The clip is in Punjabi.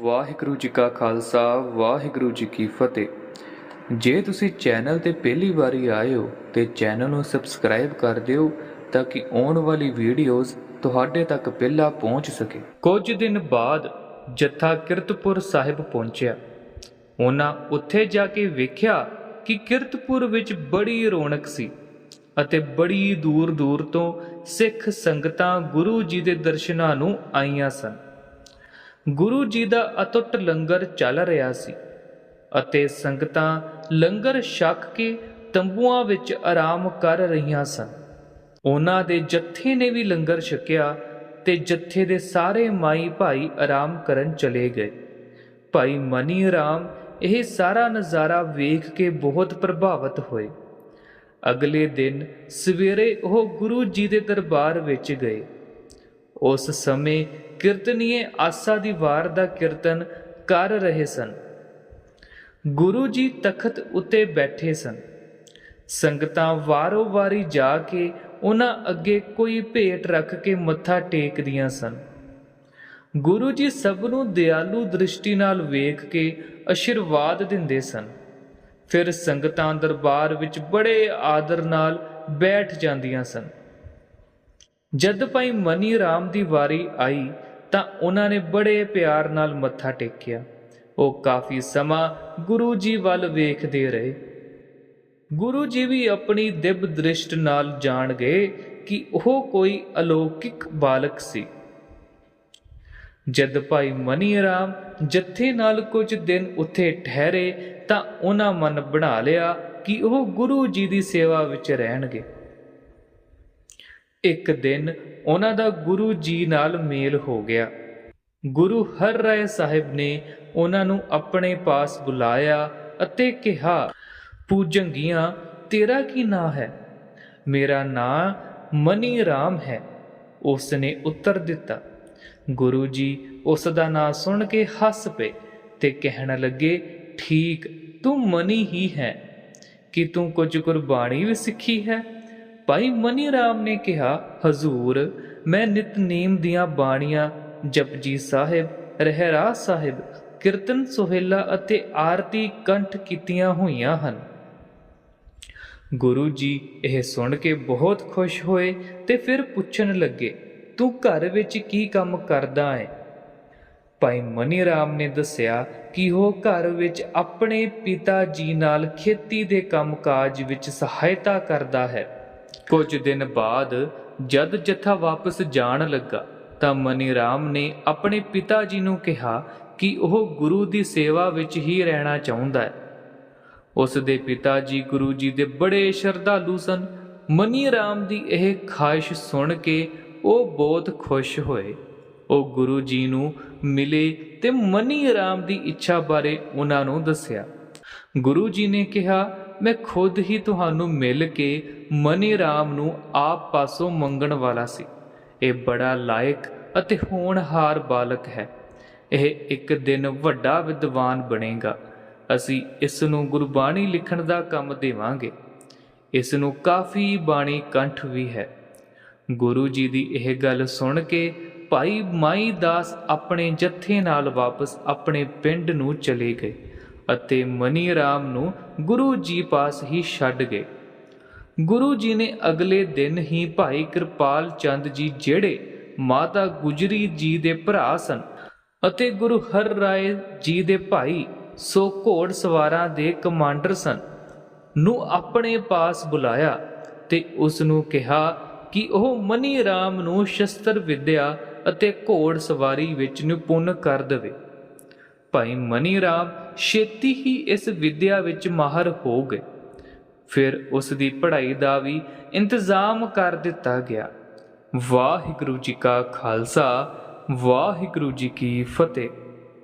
ਵਾਹਿਗੁਰੂ ਜੀ ਕਾ ਖਾਲਸਾ, ਵਾਹਿਗੁਰੂ ਜੀ ਕੀ ਫਤਿਹ। ਜੇ ਤੁਸੀਂ ਚੈਨਲ ਤੇ ਪਹਿਲੀ ਵਾਰੀ ਆਏ ਹੋ ਤੇ ਚੈਨਲ ਨੂੰ ਸਬਸਕ੍ਰਾਈਬ ਕਰ ਦਿਓ ਤਾਂ ਕਿ ਆਉਣ ਵਾਲੀ ਵੀਡੀਓਜ਼ ਤੁਹਾਡੇ ਤੱਕ ਪਹਿਲਾਂ ਪਹੁੰਚ ਸਕੇ। ਕੁਝ ਦਿਨ ਬਾਅਦ ਜੱਥਾ ਕਿਰਤਪੁਰ ਸਾਹਿਬ ਪਹੁੰਚਿਆ। ਉਹਨਾਂ ਉੱਥੇ ਜਾ ਕੇ ਵੇਖਿਆ ਕਿ ਕਿਰਤਪੁਰ ਵਿੱਚ ਬੜੀ ਰੌਣਕ ਸੀ ਅਤੇ ਬੜੀ ਦੂਰ ਦੂਰ ਤੋਂ ਸਿੱਖ ਸੰਗਤਾਂ ਗੁਰੂ ਜੀ ਦੇ ਦਰਸ਼ਨਾਂ ਨੂੰ ਆਈਆਂ ਸਨ। ਗੁਰੂ ਜੀ ਦਾ ਅਟੁੱਟ ਲੰਗਰ ਚੱਲ ਰਿਹਾ ਸੀ ਅਤੇ ਸੰਗਤਾਂ ਲੰਗਰ ਛਕ ਕੇ ਤੰਬੂਆਂ ਵਿੱਚ ਆਰਾਮ ਕਰ ਰਹੀਆਂ ਸਨ। ਉਹਨਾਂ ਦੇ ਜੱਥੇ ਨੇ ਵੀ ਲੰਗਰ ਛਕਿਆ ਤੇ ਜੱਥੇ ਦੇ ਸਾਰੇ ਮਾਈ ਭਾਈ ਆਰਾਮ ਕਰਨ ਚਲੇ ਗਏ। ਭਾਈ ਮਨੀ ਰਾਮ ਇਹ ਸਾਰਾ ਨਜ਼ਾਰਾ ਵੇਖ ਕੇ ਬਹੁਤ ਪ੍ਰਭਾਵਿਤ ਹੋਏ। ਅਗਲੇ ਦਿਨ ਸਵੇਰੇ ਉਹ ਗੁਰੂ ਜੀ ਦੇ ਦਰਬਾਰ ਵਿੱਚ ਗਏ। ਉਸ ਸਮੇਂ ਕੀਰਤਨੀਏ ਆਸਾ ਦੀ ਵਾਰ ਦਾ ਕੀਰਤਨ ਕਰ ਰਹੇ ਸਨ। ਗੁਰੂ ਜੀ ਤਖਤ ਉੱਤੇ ਬੈਠੇ ਸਨ। ਸੰਗਤਾਂ ਵਾਰੋ ਵਾਰੀ ਜਾ ਕੇ ਉਹਨਾਂ ਅੱਗੇ ਕੋਈ ਭੇਟ ਰੱਖ ਕੇ ਮੱਥਾ ਟੇਕਦੀਆਂ ਸਨ। ਗੁਰੂ ਜੀ ਸਭ ਨੂੰ ਦਿਆਲੂ ਦ੍ਰਿਸ਼ਟੀ ਨਾਲ ਵੇਖ ਕੇ ਅਸ਼ੀਰਵਾਦ ਦਿੰਦੇ ਸਨ। ਫਿਰ ਸੰਗਤਾਂ ਦਰਬਾਰ ਵਿੱਚ ਬੜੇ ਆਦਰ ਨਾਲ ਬੈਠ ਜਾਂਦੀਆਂ ਸਨ। ਜਦ ਭਾਈ ਮਨੀ ਰਾਮ ਦੀ ਵਾਰੀ ਆਈ ਤਾਂ ਉਹਨਾਂ ਨੇ ਬੜੇ ਪਿਆਰ ਨਾਲ ਮੱਥਾ ਟੇਕਿਆ। ਉਹ ਕਾਫੀ ਸਮਾਂ ਗੁਰੂ ਜੀ ਵੱਲ ਵੇਖਦੇ ਰਹੇ। ਗੁਰੂ ਜੀ ਵੀ ਆਪਣੀ ਦਿਵ ਦ੍ਰਿਸ਼ਟ ਨਾਲ ਜਾਣ ਗਏ ਕਿ ਉਹ ਕੋਈ ਅਲੌਕਿਕ ਬਾਲਕ ਸੀ। ਜਦ ਭਾਈ ਮਨੀ ਰਾਮ ਜੱਥੇ ਨਾਲ ਕੁਝ ਦਿਨ ਉੱਥੇ ਠਹਿਰੇ ਤਾਂ ਉਹਨਾਂ ਮਨ ਬਣਾ ਲਿਆ ਕਿ ਉਹ ਗੁਰੂ ਜੀ ਦੀ ਸੇਵਾ ਵਿੱਚ ਰਹਿਣਗੇ। ਇੱਕ ਦਿਨ ਉਹਨਾਂ ਦਾ ਗੁਰੂ ਜੀ ਨਾਲ ਮੇਲ ਹੋ ਗਿਆ। ਗੁਰੂ ਹਰ ਰਾਏ ਸਾਹਿਬ ਨੇ ਉਹਨਾਂ ਨੂੰ ਆਪਣੇ ਪਾਸ ਬੁਲਾਇਆ ਅਤੇ ਕਿਹਾ ਪੂਜੰਗੀਆਂ ਤੇਰਾ ਕੀ ਨਾਂ ਹੈ? ਮੇਰਾ ਨਾਂ ਮਨੀ ਰਾਮ ਹੈ। ਉਸ ਨੇ ਉੱਤਰ ਦਿੱਤਾ। ਗੁਰੂ ਜੀ ਉਸ ਦਾ ਨਾਂ ਸੁਣ ਕੇ ਹੱਸ ਪਏ ਤੇ ਕਹਿਣ ਲੱਗੇ, ਠੀਕ, ਤੂੰ ਮਨੀ ਹੀ ਹੈ। ਕਿ ਤੂੰ ਕੁਝ ਗੁਰਬਾਣੀ ਵੀ ਸਿੱਖੀ ਹੈ? ਭਾਈ ਮਨੀ ਰਾਮ ਨੇ ਕਿਹਾ, ਹਜ਼ੂਰ, ਮੈਂ ਨਿਤਨੇਮ ਦੀਆਂ ਬਾਣੀਆਂ ਜਪਜੀ ਸਾਹਿਬ, ਰਹਿਰਾ ਸਾਹਿਬ, ਕੀਰਤਨ ਸੁਹੇਲਾ ਅਤੇ ਆਰਤੀ ਕੰਠ ਕੀਤੀਆਂ ਹੋਈਆਂ ਹਨ। ਗੁਰੂ ਜੀ ਇਹ ਸੁਣ ਕੇ ਬਹੁਤ ਖੁਸ਼ ਹੋਏ ਤੇ ਫਿਰ ਪੁੱਛਣ ਲੱਗੇ, ਤੂੰ ਘਰ ਵਿੱਚ ਕੀ ਕੰਮ ਕਰਦਾ ਹੈ ਭਾਈ ਮਨੀ ਰਾਮ ਨੇ ਦੱਸਿਆ ਕਿ ਉਹ ਘਰ ਵਿੱਚ ਆਪਣੇ ਪਿਤਾ ਜੀ ਨਾਲ ਖੇਤੀ ਦੇ ਕੰਮਕਾਜ ਵਿੱਚ ਸਹਾਇਤਾ ਕਰਦਾ ਹੈ। ਕੁਝ ਦਿਨ ਬਾਅਦ ਜਦ ਜਥਾ ਵਾਪਸ ਜਾਣ ਲੱਗਾ, ਤਾਂ ਮਨੀ ਰਾਮ ਨੇ ਆਪਣੇ ਪਿਤਾ ਜੀ ਨੂੰ ਕਿਹਾ ਕਿ ਉਹ ਗੁਰੂ ਦੀ ਸੇਵਾ ਵਿੱਚ ਹੀ ਰਹਿਣਾ ਚਾਹੁੰਦਾ ਹੈ। ਉਸ ਦੇ ਪਿਤਾ ਜੀ ਗੁਰੂ ਜੀ ਦੇ ਬੜੇ ਸ਼ਰਧਾਲੂ ਸਨ। ਮਨੀ ਰਾਮ ਦੀ ਇਹ ਖਾਹਿਸ਼ ਸੁਣ ਕੇ ਉਹ ਬਹੁਤ ਖੁਸ਼ ਹੋਏ। ਉਹ ਗੁਰੂ ਜੀ ਨੂੰ ਮਿਲੇ ਤੇ ਮਨੀ ਰਾਮ ਦੀ ਇੱਛਾ ਬਾਰੇ ਉਹਨਾਂ ਨੂੰ ਦੱਸਿਆ। ਗੁਰੂ ਜੀ ਨੇ ਕਿਹਾ, ਮੈਂ ਖੁਦ ਹੀ ਤੁਹਾਨੂੰ ਮਿਲ ਕੇ ਮਨੀ ਰਾਮ ਨੂੰ ਆਪ ਪਾਸੋਂ ਮੰਗਣ ਵਾਲਾ ਸੀ। ਇਹ ਬੜਾ ਲਾਇਕ ਅਤੇ ਹੋਣਹਾਰ ਬਾਲਕ ਹੈ। ਇਹ ਇੱਕ ਦਿਨ ਵੱਡਾ ਵਿਦਵਾਨ ਬਣੇਗਾ। ਅਸੀਂ ਇਸ ਨੂੰ ਗੁਰਬਾਣੀ ਲਿਖਣ ਦਾ ਕੰਮ ਦੇਵਾਂਗੇ। ਇਸ ਨੂੰ ਕਾਫੀ ਬਾਣੀ ਕੰਠ ਵੀ ਹੈ। ਗੁਰੂ ਜੀ ਦੀ ਇਹ ਗੱਲ ਸੁਣ ਕੇ ਭਾਈ ਮਾਈ ਦਾਸ ਆਪਣੇ ਜੱਥੇ ਨਾਲ ਵਾਪਸ ਆਪਣੇ ਪਿੰਡ ਨੂੰ ਚਲੇ ਗਏ ਅਤੇ ਮਨੀ ਰਾਮ ਨੂੰ ਗੁਰੂ ਜੀ ਪਾਸ ਹੀ ਛੱਡ ਗਏ। ਗੁਰੂ ਜੀ ਨੇ ਅਗਲੇ ਦਿਨ ਹੀ ਭਾਈ ਕਿਰਪਾਲ ਚੰਦ ਜੀ ਜਿਹੜੇ ਮਾਤਾ ਗੁਜਰੀ ਜੀ ਦੇ ਭਰਾ ਸਨ ਅਤੇ ਗੁਰੂ ਹਰ ਰਾਏ ਜੀ ਦੇ ਭਾਈ ਸੋ ਘੋੜ ਸਵਾਰਾਂ ਦੇ ਕਮਾਂਡਰ ਸਨ, ਨੂੰ ਆਪਣੇ ਪਾਸ ਬੁਲਾਇਆ ਤੇ ਉਸ ਨੂੰ ਕਿਹਾ ਕਿ ਉਹ ਮਨੀ ਰਾਮ ਨੂੰ ਸ਼ਸਤਰ ਵਿਦਿਆ ਅਤੇ ਘੋੜ ਸਵਾਰੀ ਵਿੱਚ ਨਿਪੁੰਨ ਕਰ ਦੇਵੇ। ਭਾਈ ਮਨੀ ਰਾਮ ਛੇਤੀ ਹੀ ਇਸ ਵਿਦਿਆ ਵਿੱਚ ਮਾਹਰ ਹੋ ਗਏ। ਫਿਰ ਉਸ ਦੀ ਪੜ੍ਹਾਈ ਦਾ ਵੀ ਇੰਤਜ਼ਾਮ ਕਰ ਦਿੱਤਾ ਗਿਆ। ਵਾਹਿਗੁਰੂ ਜੀ ਕਾ ਖਾਲਸਾ, ਵਾਹਿਗੁਰੂ ਜੀ ਕੀ ਫਤਿਹ।